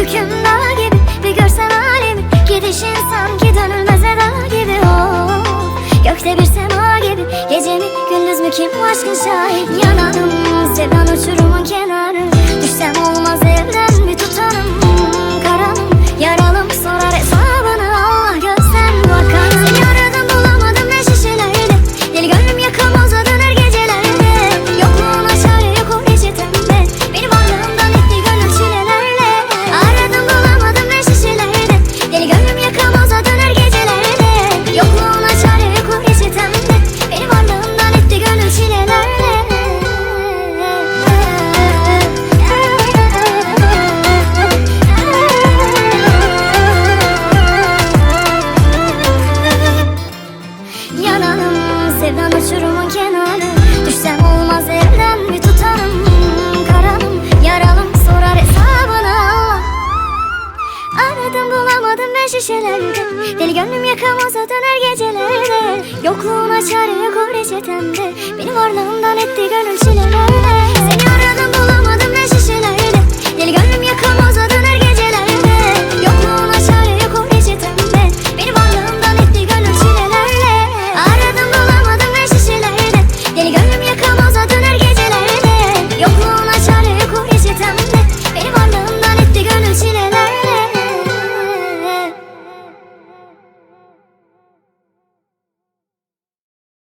Yüküm dağ gibi bir görsen alemi. Gidişin sanki dönülmez eda gibi. Oh. Gökte bir sema gibi. Gece mi gündüz mü kim aşkın şahin? Yanarım seven uçurumun kenarı. Dayanamadım ben şişelendim şey Deli gönlüm yakamasa döner gecelerde. Yokluğuna çare yok o reçetemde Beni varlığından etti gönül çile